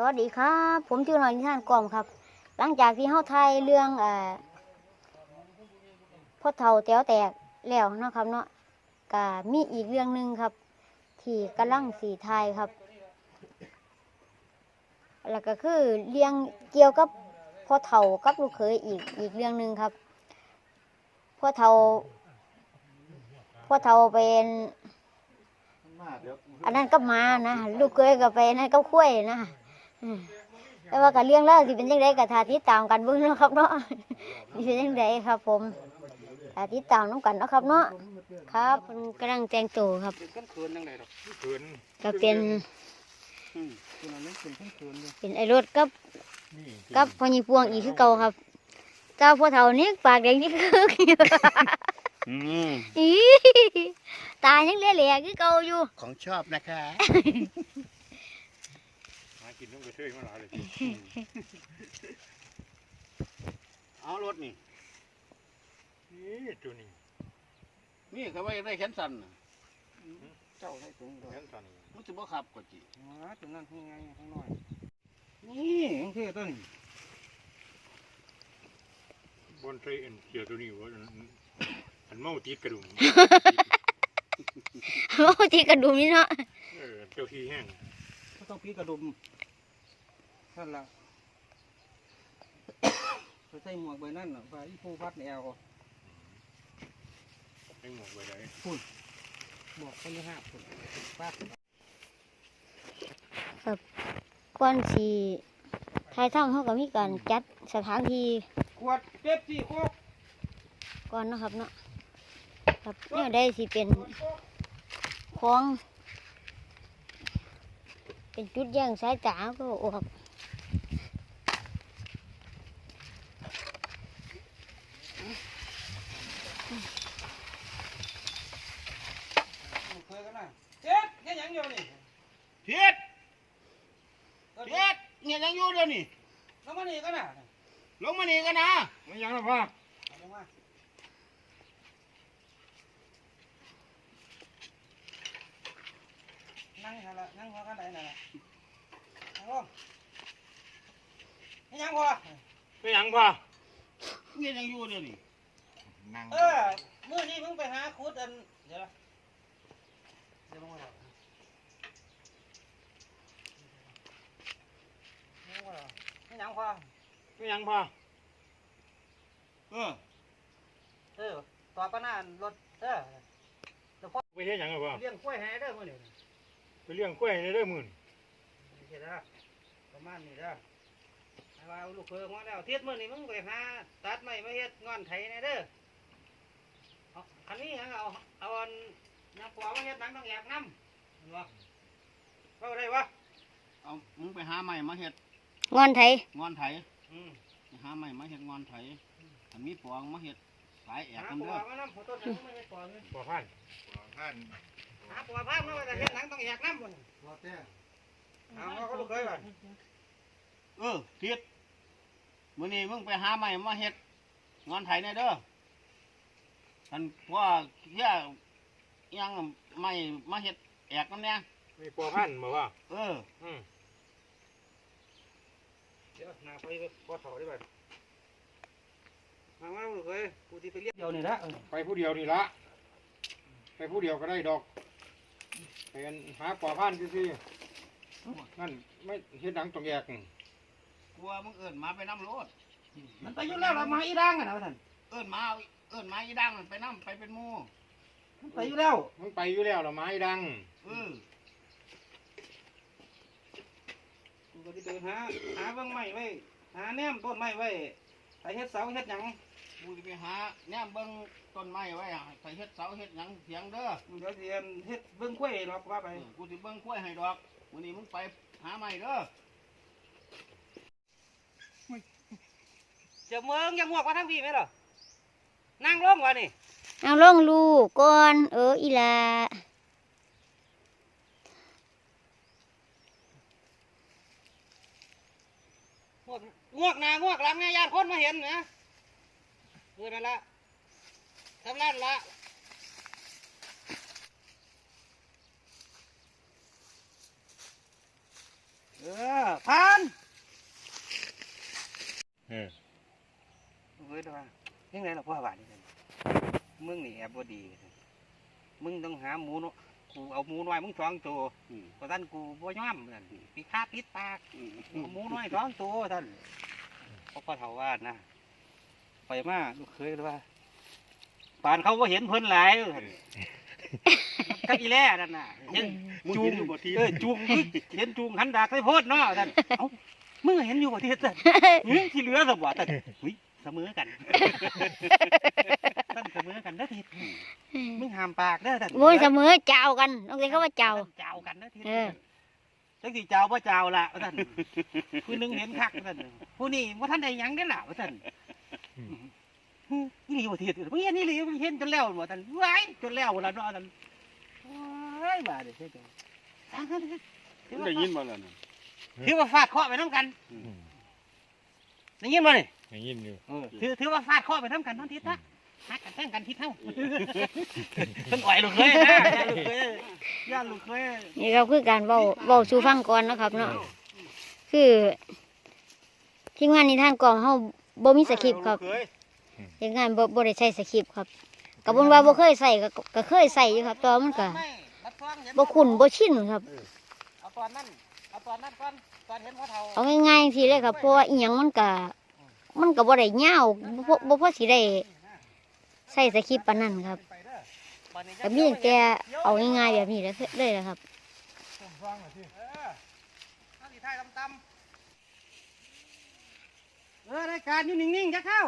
สวัสดีครับ ผมชื่อนอยนิทานกล่อมครับ หลังจากที่เฮาไทยเรื่องอพ่อเฒ่าแต๋วแตกแล้วนะครับเนาะก็มีอีกเรื่องหนึ่งครับ ที่กำลังสีไทยครับ แล้วก็คือเรื่องเกี่ยวกับพ่อเฒ่ากับลูกเขยอีกอีกเรื่องหนึ่งครับพ่อเฒ่าพ่อเฒ่าเป็นอันนั้นก็มานะ ลูกเคยก็ไปนั่นก็คุ้ยนะ แต่ว่ากับเรื่องเล่าวสิเป็นยังไงกับทาติดตามกันเบิ่งเนาะครับเนาะสิเป็นยังไงครับ ผมทาติดตามน้องกันเนาะครับเนาะครับเพิ่นกำลังแต่งตัวครับเป็นขั้นคืนยังไงหรอกเขินก็เป็นอืมคุณอันนี้เป็นขั้นคืนเลยเป็นไอ้รถกับนี่กับพ่อยี่พวงอีกคือเก่าครับเจ้าพ่อเฒ่านี่ปากแดงนี่คืออืมอีตายยังเหล่ๆคือเก่าอยู่ ของชอบนะคะหากิน ต้องกระเทยมาหลายเลยเอารถนี่นี่ตัวนี้นี่เขาว่าได้แขนสั่นน่ะเจ้าได้ตรงเดียวแขนสันมันจะบ่ขับกว่าจีอ๋อตรงนั้นข้างไงข้างน้อย นี่ของเท่ต้นบนเทรนเกี่ยวตัวนี้วะอันอันเมาติดกระดุมโอ้ที่กระดุมนี่เนาะเออเจ้าที่แห้งก็ต้องพีกระดุม นั่นล่ะไปใส่หมวกใบนั่นน่ะไปอีผู้พัดแนวให้หมวกไว้ได้หมวกคนที่ห้าคนปัดก่อนสิถ่ายทำเขาก็มีการจัดสถานที่ขวดเจ็บสี่โคกก่อนเนาะครับเนาะครับเนี่ยได้สิเป็นของ เป็นจุดแย่งสายตาก็ออก เคยกันนะเจ็บแค่ยังอยู่นี่ เพียดเพี ยดเนี่ยยังอยู่เดี๋ยวนี้แล้วมานี่กันนะลงมานี่กันนะไม่ยังแล้วพ่อเอาลงมานั่งนั่นละนั่งหัวกันไหนนั่นละนั่งลงนี่ยังวะไม่ยังพ่อเนี่ยยังอยู่เดี๋ยวนี้นั่งเออเมื่อนี้เพิ่งไปหาคุดอันเดี๋ยวนะเดี๋ยวลงมาแล้วลงมาแล้วนี่ ยังพอไม่ยังพ่อเออเออต่อไปหน้ารถเด้อไปเฮ็ดหยังอะพ่อเลี้ยงกล้วยให้เด้อมื้อนี้ไปเลี้ยงกล้วยในเด้อมื่นนี่เฮ็ดเด้อประมาณนี้เด้อให้ว่าเอาลูกเพิ่งมาแล้วเทียดมื้อนี้มึงไปหาตัดไม้มาเฮ็ดงอนไถแน่เด้อเอาอันนี้หยังเอาเอาอันน้ำปลามาเฮ็ดหนังต้องแยกน้ำเห็นบ่เว้าได้บ่เอามึงไปหาไม้มาเฮ็ด งอนไทยงอนไถอืมไปหาไม้มาเฮ็ดงอนไถอันมีปองมาเฮ็ดสายแอกหากันปเด้ลาอมาน้ำหัวต้นหนังมาเฮ็ดปลาเนี่ยพ่อพันหาปลาพามมาไว้แต่เฮ็ดหนังต้องแยกน้ำบ่นี่เอาเอาก็ลูกเคยบ่เออเพียดมื้อนี้มึงไปหาไม้มาเฮ็ดงอนไถแน่เด้ออันว่าเฮียยังไม่มาเฮ็ดแอกกันแน่มีพ่อพันบอกว่าเอออืม เดี๋ยวหน้าไปบ่เฒ่าได้บ่มาว่าลูกเคยกูสิไปเรียกเดี๋ยวนี่ละไปผู้เดียวนี่ละไปผู้เดียวก็ได้ดอกไปกันหาพ่อพันซื่อๆนั่นไม่เฮ็ดหนังต้องแยกกลัวมึงเอิ้นมาไปน้ำรถมันไปอยู่แล้วล่ะมาอีด่างอะนะท่านเอิ้นมาเอาเอิ้นมาอีดังมันไปน้ำไปเป็นหมู่มันไปอยู่แล้วมันไปอยู่แล้วละไม้ดัง เออ กูก็สิไปหาหาเบิ่งไม้ไว้ หาแนมต้นไม้ไว้ไปเฮ็ดเสาเฮ็ดหยังกูจะไปหาแนมเบิ่งต้นไม้ไว้อะใส่เฮ็ดเสาเฮ็ดหยังเถียงเด้อเดี๋ยวสิเอิ่มเฮ็ดเบิ่งกล้วยเนาะว่าไปเออกูสิเบิ่งกล้วยให้ดอกวันนี้มึงไปหาไม้เด้อจะเมืองยังงวกว่าทั้งพี่ไหมล่ะนั่งลงวะนี่เอาลงลูกก่อนเอออีหลา งวกหนางวกหลังไงยญาติคนมาเห็นนะมือนั่นละทำนั่นละเออพันเฮ้ยเว้ยด้ว่ายังไงหรอพ่อบาทนี่มึงนี่แอบบ่ดี มึงต้องหาหมูเนาะกูเอาหมูน้อยมึงสองตัวก็ท่านกูบ่ย่อมนั่นพี่ข้าพิษปากหมูน้อยสองตัวท่าน เพราะพ่อเฒ่าว่านะไปมาลูกเคยเลยว่าปานเขาบ่เห็นเพิ่นหลายท่านกับอีแล่นั่นน่ะเห็นมึงจูเห็งนอยู่บ่ทีเออจูงคือเห็นจูงหันดากใส่โพดเนาะท่านเอ้ามึงเห็นอยู่บ่ที่ท่านเฮ้ยที่เหลือสบ่ท่านเฮ้ยเสมอกันท่านเสมอกันเด้อทิศมึงห้ามปากเด้อท่านโว้ยเสมอเจ้ากันต้องเรียกเขาว่าเจ้าเจ้ากันเด้อทิศเออ จังสิเจ้าบ่เจ้าล่ะท่านผู้หนึงเห็นคักท่านผู้นี้บ่ทันได้หยังเด้อล่ะท่านอีหลีบ่ทิศมึงเห็นอีหลีมึงเห็นจนแล้วบ่ท่านว้ายจนแล้วล่ะเนาะท่านว้ายบาดเด้อเฮ็ดจังสร้างกันเด้อถือมึงว่าได้ยินบ่ล่ะน่ะถือว่าฟาดเคราะห์ไปน้ำกันได้ยินบ่นี่อย่างนี้อยู่ เออถือถือว่าฟาดเคราะห์ไปน้ำกันทั้งทิศนะ ฮักกันแท่งกันทิศเท่าเพิ่นอ่อยลูกเคยนะย่าลูกเคยย่าลูกเคยนี่ครับคือการเว้าเว้าสู่ฟังก่อนเนาะครับเนาะคือทีมงานนิทานกล่องเฮาบ่มีสคริปต์ครับเคยทีมงานบ่บ่ได้ใช้สคริปต์ครับก็บ่นว่าบ่เคยใส่ก็ก็เคยใส่อยู่ครับแแต่ว่ามันก็ไม่รับฟังเห็นบ่คุ้นบ่ชินครับเอาตอนนั้นเอาตอนนั้นก่อนตอนเห็นพ่อเฒ่าเอาง่ายๆทีเลยครับเพราะว่าอีหยังมันก็มันก็บ่ได้ยาวบ่พอบ่พอสิได้ ใส่สคริปต์ปานนั้นครับไปเด้อบัดนี้ก็มีแต่เอาง่ายๆแบบนี้เลยเลยนะครับฟังหน่อยสิเออเอาสิถ่ายตำๆเออรายการอยู่นิ่งๆจะเข้า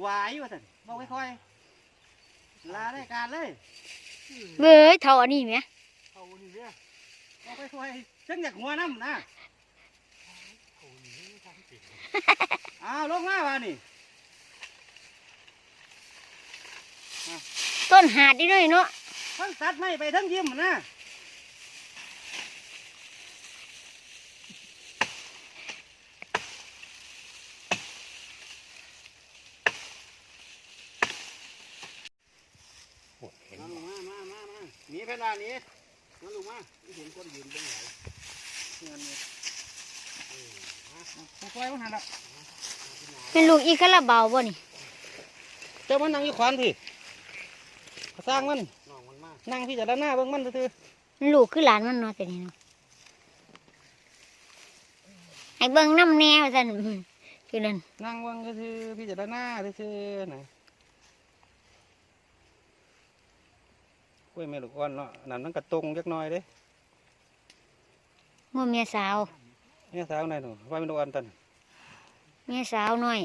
ไหวายว่าซั่นบอกค่อยๆลารายการเลยเบ้ยเท่าอันนี้แหมเอานี่เนี่ยเอาไปช่วยฉันอยากหัวน้ำนะอ้าวลงมาว่านี่ ต้นหาดนี่ด้วยเนาะทั้งตัดไม่ไปทั้งยิ้มนะมาลงมามามามาหนีเพนด้าหนีมาลงมาไม่เห็นคนยืนตรงไหนเงินเนี่ยผู้ช่วยมันหันละเป็นลูกอีกระเบาบ่นี่เจ้ามันนั่งอยู่ขวานพี่ สร้างมันน้องมันมานั่งพี่จะด้านหน้าเบิ่งมันซื่อมันลูกคือหลานมันเนาะแต่นี่เนาะให้เบิ่งน้ำแนวซั่นอืมคือนั่นๆนั่งเบิ่งซื่อๆพี่จะด้านหน้าซื่อๆนะกล้วยแม่ลูกอ่อนเนาะนั่นมันกระตรงจักหน่อยเด้งัวเมียสาวเนี่ยสาวไหนหนูว่าเป็นลูกอ่อนตันเมียสาวน้อย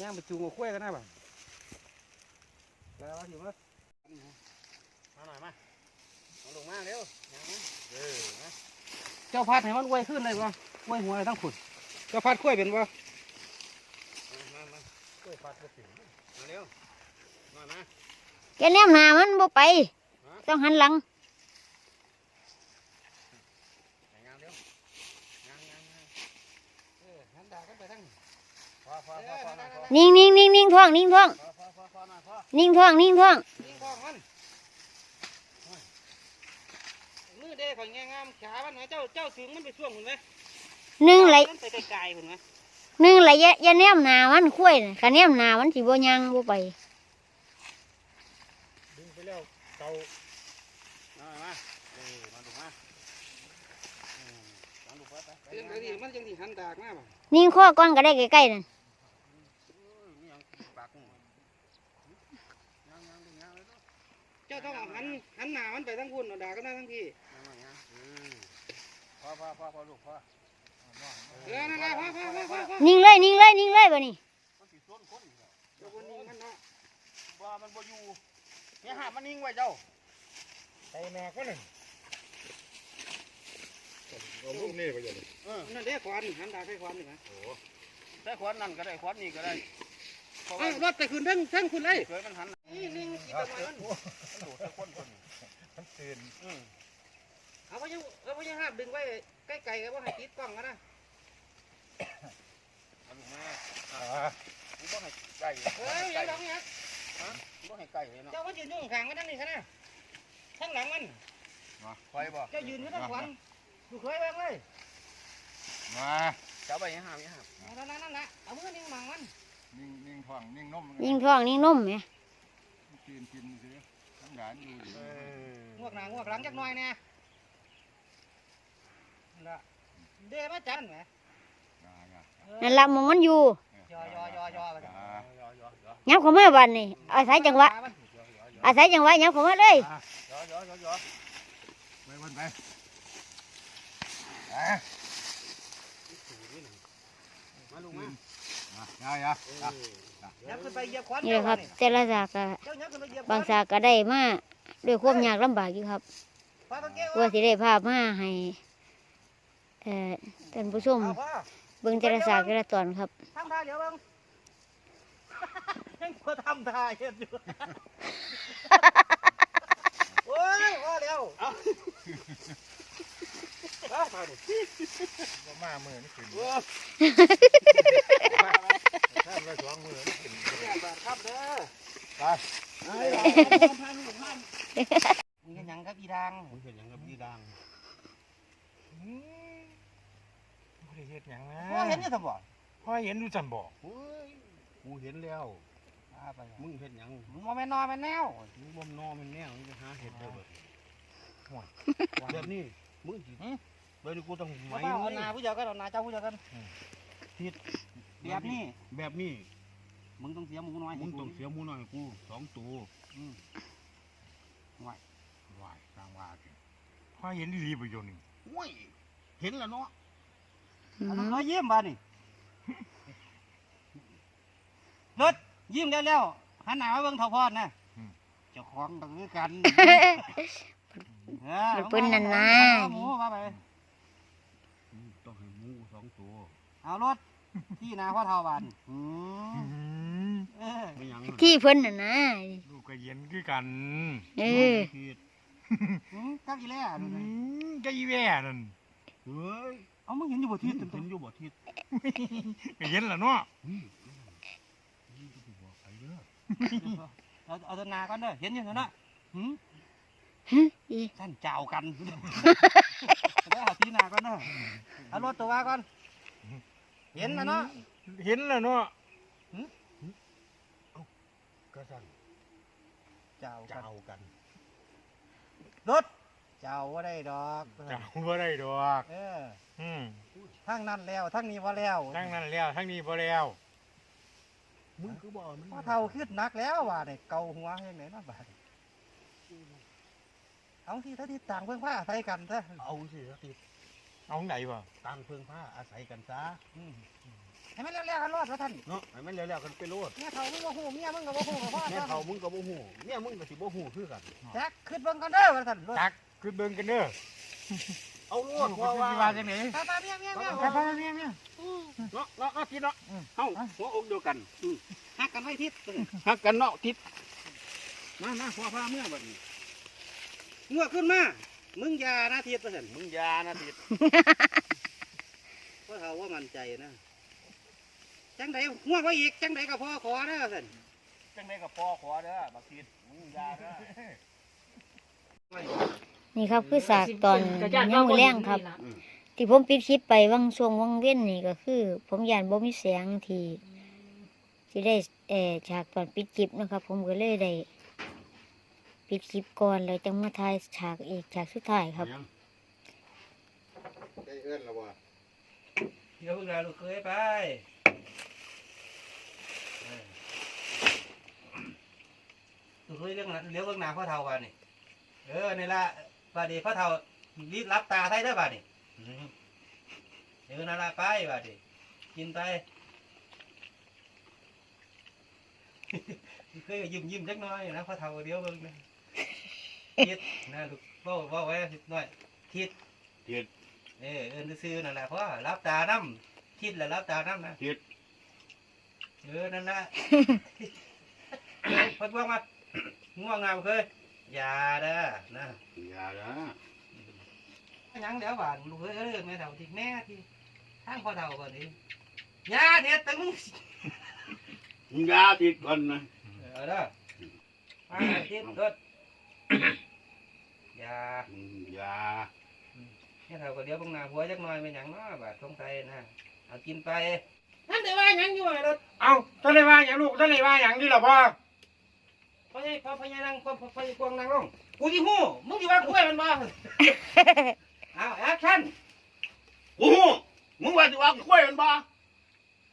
ย่างไปจูงกับกล้วยกันนะบ่าแล้วที่ว่ามาหน่อยมามาลงมาเร็วยังมาเออมาเจ้าพัดให้มันไวขึ้นเลยบ่ไวหัวเลยทั้งขุด เจ้าพัดกล้วยเป็นบ่มามามาช่วยฟัดกระถิ่นมาเร็วมามาแกแนมหน้ามันบ่ไปต้องหันหลังแต่งงานเร็วงานงานงานเออหันดากันไปทั้ง นิ่งนิ่งนิ่งนิ่งท้องนิ่งพ่อยพอนิ่งท้องนิ่งท้องมือเด้ข่อยแงงามขามันไหมเจ้าเจ้าถึงมันไปช่วงหุ่นไหมหนึ่งไหลมันไปไกลๆหุ่นไหมหนึ่งไหลย่าอย่าแนมนามันคุ้ยน่ะคันแนมนามันสิบ่ยังบ่ไปดึงไปแล้วเตามาเออมาลงมาเออมาลูกไปไปไป เรื่องอะไรมั นจังสิหันดากมาบ่นิ่งข้อก้อนก็ได้ใกล้ๆนั่นนี่ยังปากมึงงานงานดูงานเลยเนาะเจ้าต้องหันหันหน้ามันไปทั้งพุ่นเอาดากก็ได้ทั้งพี่งานงานอืมพอพอพอพอลูกพอเออนั่นแหละพ่อพ่อพ่อพ่อพ่อนิ่งเลยนิ่งเลยนิ่งเลยบ่นี่มันสิส้นคนอีกแล้วเจ้าคนนี้มันเนาะว่ามันบ่อยู่เนี่ยหามันนิ่งไว้เจ้าเตาหนาก็เลย เอาลูกนี่ไปเลยเออนั่นเด้ขวานหันดากให้ขวานนี่นะได้ขวานนั่นก็ได้ขวานนี่ก็ได้เพราะเอาว่ารถไปขึ้นทั้งทั้งคุณเลยเคยมันหันนี่ลิงกี่ตัวมันมันโดดตะคนคนนี่มันตื่นอืมเอาไปยังเอาไปยังห้ามดึงไว้ใกล้ๆกับว่าให้ติดกล้องกันนะเอาลูกมาอ่ากูบ่ให้ไก่เฮ้ยอย่าลองเนี่ยกูบ่ให้ไก่เลยเนาะเจ้าก็ยืนอยู่ข้างๆมันนั่นนี่ซะนะข้างหลังมันคอยบ่เจ้ายืนอยู่ทั้งขวานคลู กเคยเบิ่งเลยมาจับไปยังหามยังหามเอานั่นนั่นแหละเอามือนิ่งมังมันนิ่งนิ่งท้องนิ่งนมยิ่งท้องยิ่งนมไหมกินกินสิทั้งหลานอยู่ดีงวกหน้างวกหลังจักหน่อยแน่นั่นละเด้มาจันแหมอ่าอ่านั่นละหมองมันอยู่ยอยอยอยอไปอ่ายับเข้ามาบันนี่อาศัยจังหวะอาศัยจังหวะยับเข้ามาเลยยอยอยอยอไปวันไป อะมาลูกมาอะยายอะอะยับขึ้นไปเหยียบควันนี่แหละครับแต่ละสากก็เจ้ายับขึ้นไปเหยียบบางสากก็ได้มาด้วยความยากลำบากอยู่ครับปลาตะเพื่อสิได้ภาพมาให้เอ่อท่านผู้ชมเอาพ่อเบิ่งแต่ละสากแต่ละตอนครับ ทำท่าเดี๋ยวเบิ่งยังทำท่าเห็นอยู่โอ้ยว่าเร็ว เอาเอาไปดิบ่มามือนี่ขึ้นโอ้ถ้าไปสองมือนี่ขึ้นยบาดครับเด้อไปนี่ก็หยังกับอีดังมึงเห็นยังกับยีดังอืมบ่ได้เฮ็ดหยังนะพ่อเห็นยู่สมบ่พ่อเห็นดูจันบอกโอ้ยกูเห็นแล้วมึงเห็นยังมึงบ่แม่นอนแม่แนวมึงบ่มนอมันแนวมึงไปหาเห็ดได้เบิดห่วยแบบนี้มึงสิ เดี๋ยวนี้กูต้องไหมบ่เปล่าเอาเลหน้ายผู้เดียวกันเอาหน้าเจ้าผู้เดียวกันผิดแบบนี้ แบบนี้ มึงต้องเสียหมูน้อยมึงต้องเสียหมูน้อยกูสองตัวไหวไหวกลางว่าสิพ่อเห็นดีๆประโยชน์นี่โอ้ยเห็นแล้วเนาะอืเอามน้อยยิ้มบาดนี่รถยิ้มแล้วๆหันหน้ามาเบิ่งเท่าพอดนะเจ้าของก็คือกัน เออเพิ่นนั่นนะเอาหมูมาไป อืมต้องให้หมูสองตัว เอารถที่นาพ่อเท่าบานอืมอืมเออไม่หยังที่เพิ่นน่ะนะลูกก็เย็นคือกันเออผิดอืมจักอีแล้วอืดูนี่มก็อีแว่นั่นเฮ้ยเอามึงเห็นอยู่บ่ทิศเห็นอยู่บ่ทิศก็เย็นล่ะเนาะอืมนี่ก็สิบอกไปเด้อเอาเอาตัวนาก่อนเด้อเห็นอยู่นั่นน่ะหืมอีท่านเจ้ากันเดี๋ยวเอาที่นาก่อนเด้อเอารถตัวว่าก่อน เห็นนะเนาะเห็นแล้วเนาะก็สั่นเจ้ากันเจ้ากันรถเจ้าว่าได้ดอกจะบ่ได้ดอกเอออืมทั้งนั้นแล้วทั้งนี้ว่าแล้วทั้งนั้นแล้วทั้งนี้บ่แล้วมึงคือบ่เอามันพ่อเท่าขึ้นนักแล้วว่าเนี่ยเกาหัวยังไงนะบาดเอาที่ถ้าที่ต่างเพิ่งผ้าใส่กันซะเอาสิทิศ เอาไหนวะต่างเพิ่งผ้าอาศัยกันซะอืมให้มันเรียกๆกันรอดว่าท่านเนาะให้มันแล้วๆกันไปโลดเมียเท่ามึงก็หูเมียมึงก็บ่หูกับพ่อแม่เฒ่ามึงก็บ่ฮู้เมียมึงก็สิบ่ฮู้คือกันแจ็คขึ้นเบิ่งกันเด้อว่าท่านรถจักคือเบิ่งกันเด้อเอาโลโอ้ดโหเพราะว่าว่าจังได๋ไปไปเมียเมียเมียไปไปเมียเมียเนาะเนาะเนาะทิศเนาะเฮาหัวอกเดียวกันอืมหักกันไว้ทิศฮักกันเนาะทิศมามาพ่อพาเมื่อบัดนี้งวกขึ้นมา มึงอยานะทิศว่าท่านมึงอยานะทิศพ่อเท่าว่ามั่นใจนะจังไดงวกไว้อีกจังไดก็พ่อขอนะว่าท่านจังได๋ก็ปอขอเด้อบักทิศมึงอยาเด้อนี่ครับคือสากตอนยังมือแรงครับ ที่ผมปิดคลิปไปวังช่วงวังเว้นนี่ก็คือ ผมยานบ่มีแสงที่ที่ได้เอ่อฉากตอนปิดคลิปนะครับ ผมก็เลยได้ ปิดคลิปก่อนแล้วจังมาถ่ายฉากอีกฉากสุดท้ายครับได้เอื้อนแล้วบ่เดี๋ยวพวกเราลูกเคยไปลูกเคยเรื่องนั้นเลี้ยวเบื้องหน้าพ่อเท่ากันนี่เออนี่ละบาดนีพ่อเท่ารีบรับตาไทยได้อบาดนี่เออนั่นละไปบาดนีกินไปเคยยิ้มยิ้มจักหน้อยนะพ่อเท่าเดียวเบิ่งนะ คิดนะลูกเว่าเว่าไว้หน่อยคิดทิศเออเอินซื้อๆนั่นแหละเพราะว่ารับตาน้ำคิดแล้วรับตาน้ำนะทิศเออนั่นแหละเพิ่นว่ามาง่วงงามเคยอย่าเด้อนะอยาเด้อยังเดี๋ยวบานลูกเอ้ยเรื่องแม่เฒ่าที่แม่ที่ทางพ่อเฒ่าก่อนนี้ยาเด็ดตึงมึงอยาทิศก่อนนะเออเด้อมาทิศเกิดอ ย่ามึงอยานี่เท่าก็เดี๋ยวเบางหน้าผัวจักหน่อยเป็นหยังเนาะบาดสงสัยนะเอากินไปนั่นได้ว่าหยังอยู่ไอ้รถเอาท่านได้ว่าอย่างลูกท่านได้ว่าอย่างนี้เหรอพ่อพ่อใหญ่พ่อพ่อใหญ่นั่งพ่อพ่อพ่อใหญ่กวางนั่งลงกูที่หู้มึงที่ว่ากูให้มันมาเอาแอคชั่นกูฮู้มึงว่าสิว่าคุยมันบ่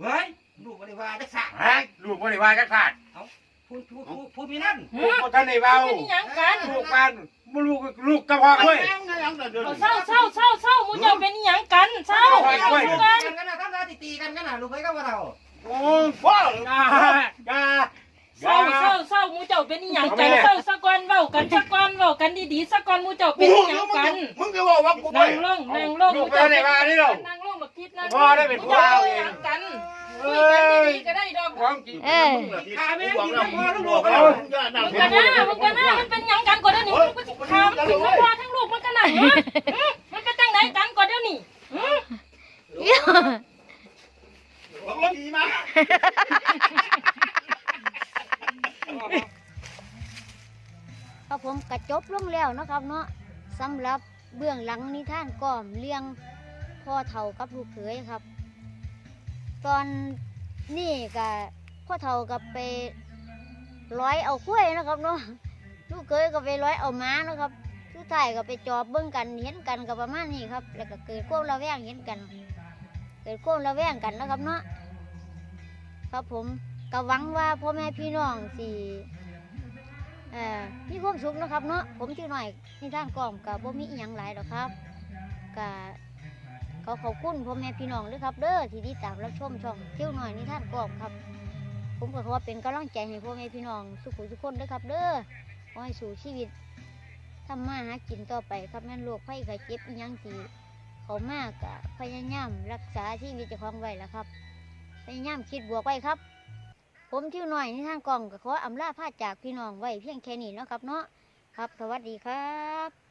เฮ้ยลูกบ่ได้ว่าจักสะฮะลูกบ่ได้ว่าจักขาดพูดพู ดพูดพูดมีนั่นลูกบ่ท่านได้เว้าเป็นหยังกันลูกบ้านบ่ลูกลูกกระเพาะด้วยยังยังยังเดี๋ยวเอาเศร้าเศร้าเศร้าเศร้ามูเจ้าเป็นหยังกันเศร้าไปไปอยู่กักันนกันนะทำร้ายตีกันกันนะลูกเคยกับเราโอ้พ่ออย่าอย่าเศร้าเศร้าเศร้ามูเจ้าเป็นหยังกันเศร้าสักวันเว้ากันสักวันเว้ากันดีๆสักวันมูเจ้ากูเป็นฮู้หอยัยู่งมึงกัจะนมึงจะว่าว่ากูไปนั่งลงนั่งลงลูกบ่ได้ว่านี่หรอกนั่งลงบักคิดนั่งพ่อได้เป็นมูพ่อเจ้าเอเป็นงหยังกัน เอ้คุยกันยดีๆก็ได้ดอกความจริงเออขาแม่กูกิบอกนแล้วพ่อลูกบอกก็แล้แล้ววมึงอย่านั่งมึงกันนะมึงกันนะมันเป็นหยังกันก่อนเดี๋ยวนี้มึงก็สิถามถึงทั้งพ่อทั้งลูกมันกันนะเนอะอืมมันเป็นจังไหนกันก่อนเดี๋ยวนี้อืมบอกรถดีมาครับผมกระจบลงแล้วเนาะครับเนาะสำหรับเบื้องหลังนิทานก่อมเลี้ยงพ่อเฒ่ากับลูกเขยครับ ตอนนี่กับพ่อเฒ่ากับไปร้อยเอาข้วยนะครับเนาะลูกเขยก็ไปร้อยเอาม้านะครับทุกท่ายก็ไปจอบเบิ้งกันเห็นกันกับประมาณนี้ครับ แล้วก็เกิดความระแวงเห็นกัน เกิดความระแวงกันนะครับเนาะครับผมก็หวังว่าพ่อแม่พี่น้องสิเอ่มีความสุขนะครับเนาะผมชื่อหน่อยนิทานกล่อมกับบ่มีอีหยังหลายหรอกครับกะ ขาขอบคุณพ่อแม่พี่น้องเลยครับ เด้อที่ติดตามรับชมช่องเที่ยวหน่อยนิทานกล่อมครับ ผมก็ขอเป็นกำลังใจให้พ่อแม่พี่น้องสุขุทุกคนเด้อครับ เด้อขอให้สู่ชีวิตทำมาหากินต่อไปครับแม่นโรคภัยไข้เจ็บยังทีเขามากกะพยายามรักษาชีวิตเจ้าของไว้แล้วครับ พยายามคิดบวกไว้ครับ ผมชื่หน่อยนิทานกล่องก็ขออำลาพาจากพี่น้องไว้เพียงแค่นี้เนาะครับเนาะครับ สวัสดีครับ